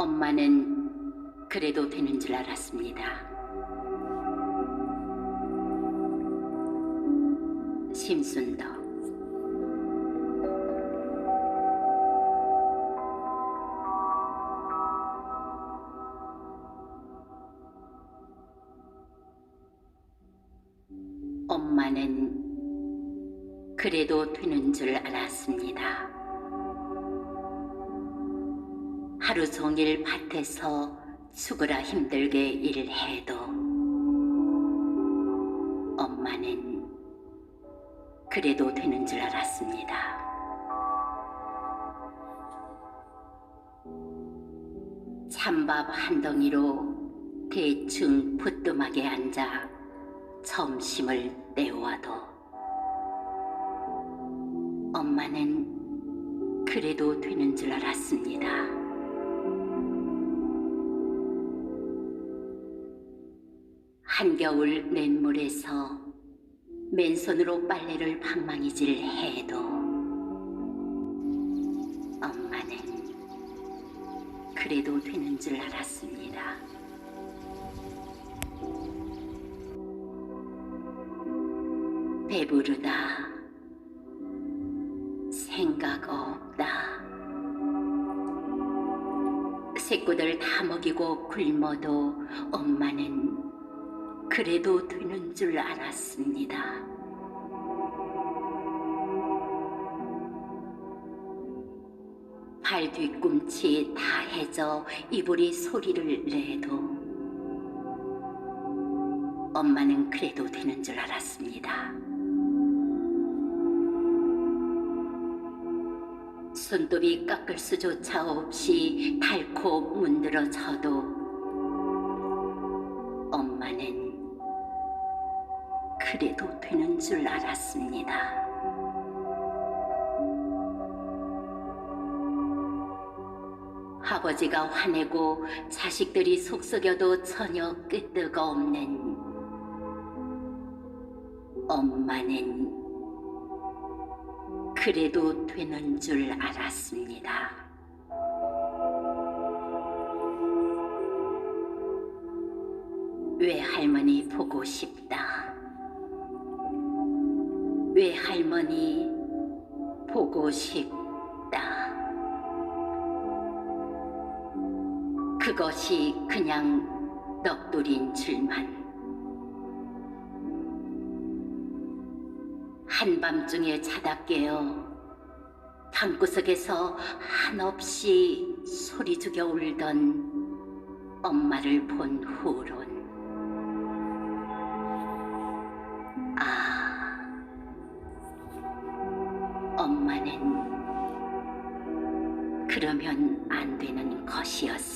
엄마는 그래도 되는 줄 알았습니다. 심순덕 엄마는 그래도 되는 줄 알았습니다. 하루 종일 밭에서 죽으라 힘들게 일을 해도 엄마는 그래도 되는 줄 알았습니다. 찬밥 한 덩이로 대충 부뚜막에 앉아 점심을 때워도 엄마는 그래도 되는 줄 알았습니다. 한겨울 냇물에서 맨손으로 빨래를 방망이질 해도 엄마는 그래도 되는 줄 알았습니다. 배부르다. 생각 없다. 식구들 다 먹이고 굶어도 엄마는 그래도 되는 줄 알았습니다. 발 뒤꿈치 다 해져 이불이 소리를 내도 엄마는 그래도 되는 줄 알았습니다. 손톱이 깎을 수조차 없이 닳고 문드러져도 그래도 되는 줄 알았습니다. 아버지가 화내고 자식들이 속썩여도 전혀 끄떡 없는 엄마는 그래도 되는 줄 알았습니다. 외할머니 보고 싶다. 외할머니 보고 싶다. 그것이 그냥 넋두린 줄만. 한밤중에 자다 깨어 방구석에서 한없이 소리 죽여 울던 엄마를 본 후론 엄마는 그러면 안 되는 것이었어.